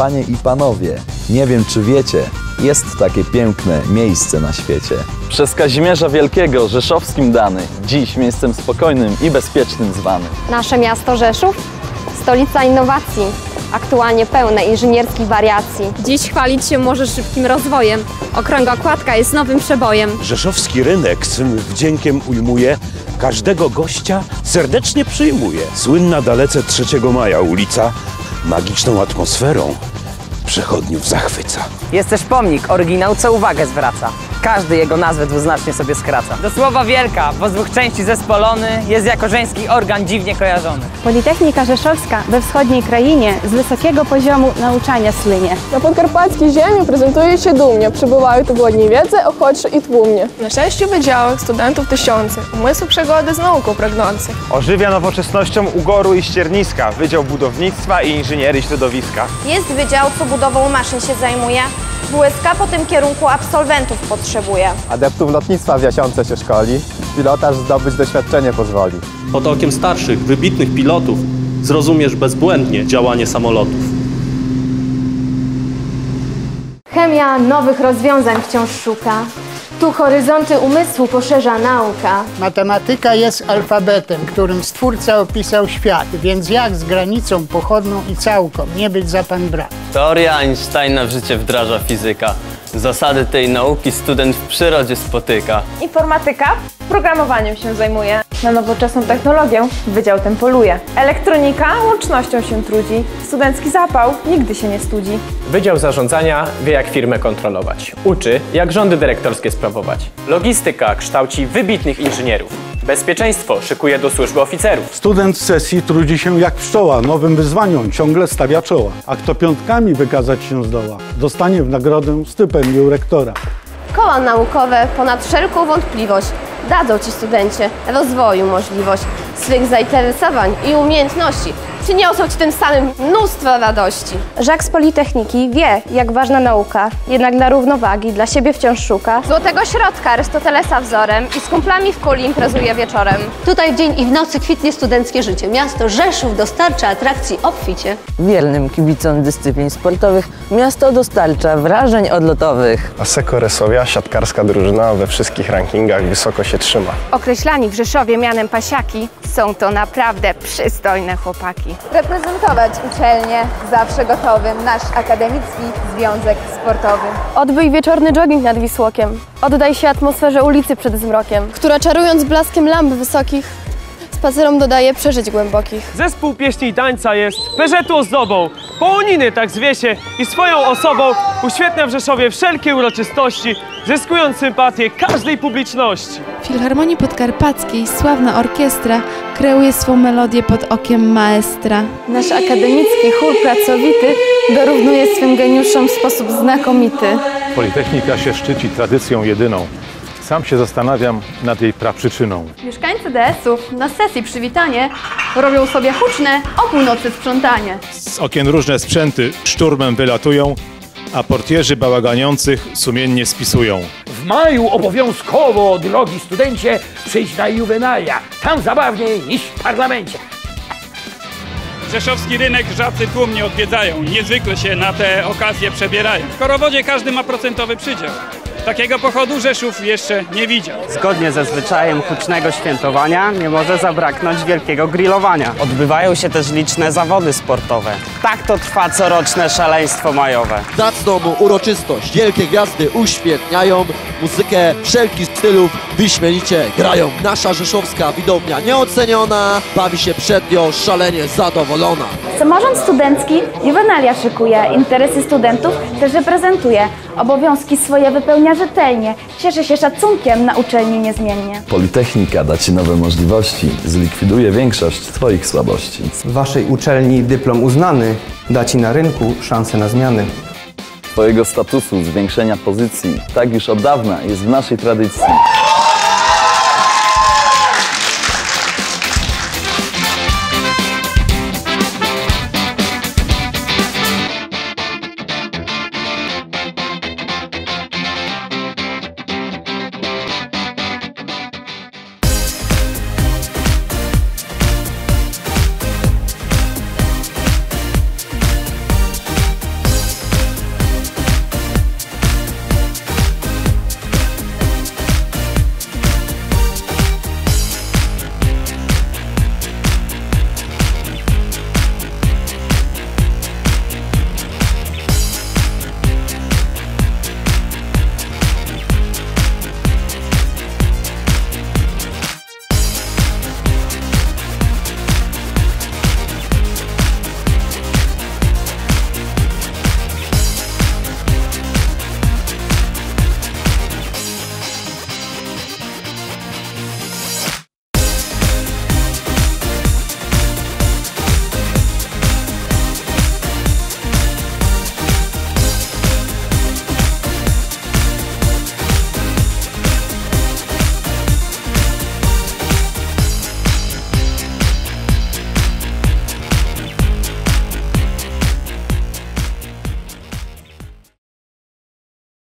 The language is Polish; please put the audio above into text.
Panie i panowie, nie wiem czy wiecie, jest takie piękne miejsce na świecie. Przez Kazimierza Wielkiego, rzeszowskim dany, dziś miejscem spokojnym i bezpiecznym zwany. Nasze miasto Rzeszów, stolica innowacji, aktualnie pełne inżynierskich wariacji. Dziś chwalić się może szybkim rozwojem. Okrągła kładka jest nowym przebojem. Rzeszowski rynek swym wdziękiem ujmuje, każdego gościa serdecznie przyjmuje. Słynna dalece 3 maja ulica magiczną atmosferą przechodniów zachwyca. Jest też pomnik, oryginał co uwagę zwraca. Każdy jego nazwę dwuznacznie sobie skraca. Do słowa wielka, bo z dwóch części zespolony jest jako żeński organ dziwnie kojarzony. Politechnika Rzeszowska we wschodniej krainie z wysokiego poziomu nauczania słynie. Na podkarpackiej ziemi prezentuje się dumnie, przybywają tu głodni wiedzy, ochotrzy i tłumnie. Na sześciu wydziałach studentów tysiące, Umysł przygody z nauką pragnący. Ożywia nowoczesnością Ugoru i Ścierniska, Wydział Budownictwa i Inżynierii Środowiska. Jest wydział, co budową maszyn się zajmuje, błyska po tym kierunku absolwentów potrzebuje. Adeptów lotnictwa w Jasiące się szkoli. Pilotaż zdobyć doświadczenie pozwoli. Pod okiem starszych, wybitnych pilotów zrozumiesz bezbłędnie działanie samolotów. Chemia nowych rozwiązań wciąż szuka. Tu horyzonty umysłu poszerza nauka. Matematyka jest alfabetem, którym Stwórca opisał świat, więc jak z granicą pochodną i całką nie być za pan brat? Teoria Einsteina w życie wdraża fizyka. Zasady tej nauki student w przyrodzie spotyka. Informatyka programowaniem się zajmuje. Na nowoczesną technologię wydział ten poluje. Elektronika łącznością się trudzi. Studencki zapał nigdy się nie studzi. Wydział Zarządzania wie jak firmę kontrolować. Uczy jak rządy dyrektorskie sprawować. Logistyka kształci wybitnych inżynierów. Bezpieczeństwo szykuje do służby oficerów. Student w sesji trudzi się jak pszczoła, nowym wyzwaniom ciągle stawia czoła. A kto piątkami wykazać się zdoła, dostanie w nagrodę stypendium rektora. Koła naukowe ponad wszelką wątpliwość dadzą Ci studencie rozwoju możliwość swych zainteresowań i umiejętności. Przyniosą Ci tym samym mnóstwo radości. Żak z Politechniki wie, jak ważna nauka, jednak dla równowagi dla siebie wciąż szuka. Złotego środka Arystotelesa wzorem i z kumplami w kuli imprezuje wieczorem. Tutaj w dzień i w nocy kwitnie studenckie życie. Miasto Rzeszów dostarcza atrakcji obficie. Wiernym kibicom dyscyplin sportowych miasto dostarcza wrażeń odlotowych. A Sekoresowia, siatkarska drużyna we wszystkich rankingach wysoko się trzyma. Określani w Rzeszowie mianem pasiaki są to naprawdę przystojne chłopaki. Reprezentować uczelnię zawsze gotowym nasz akademicki związek sportowy. Odbyj wieczorny jogging nad Wisłokiem. Oddaj się atmosferze ulicy przed zmrokiem. Która czarując blaskiem lamp wysokich, spacerom dodaje przeżyć głębokich. Zespół pieśni i tańca jest Peżetu ozdobą, połoniny tak zwie się i swoją osobą uświetnia w Rzeszowie wszelkie uroczystości, zyskując sympatię każdej publiczności. W Filharmonii Podkarpackiej sławna orkiestra kreuje swą melodię pod okiem maestra. Nasz akademicki chór pracowity dorównuje swym geniuszom w sposób znakomity. Politechnika się szczyci tradycją jedyną. Sam się zastanawiam nad jej praprzyczyną. Mieszkańcy DS-ów na sesji przywitanie robią sobie huczne o północy sprzątanie. Z okien różne sprzęty szturmem wylatują, a portierzy bałaganiących sumiennie spisują. W maju obowiązkowo, drogi studencie, przyjdź na juwenalia. Tam zabawniej niż w parlamencie. Rzeszowski rynek żabcy tłumnie odwiedzają, niezwykle się na te okazje przebierają. W Korowodzie każdy ma procentowy przydział. Takiego pochodu Rzeszów jeszcze nie widział. Zgodnie ze zwyczajem hucznego świętowania nie może zabraknąć wielkiego grillowania. Odbywają się też liczne zawody sportowe. Tak to trwa coroczne szaleństwo majowe. Zacną uroczystość wielkie gwiazdy uświetniają, muzykę wszelkich stylów wyśmienicie grają. Nasza rzeszowska widownia nieoceniona, bawi się przed nią szalenie zadowolona. Samorząd studencki juwenalia szykuje, interesy studentów też reprezentuje. Obowiązki swoje wypełnia rzetelnie, cieszy się szacunkiem na uczelni niezmiennie. Politechnika da Ci nowe możliwości, zlikwiduje większość Twoich słabości. W Waszej uczelni dyplom uznany da Ci na rynku szansę na zmiany. Twojego statusu, zwiększenia pozycji, tak już od dawna jest w naszej tradycji.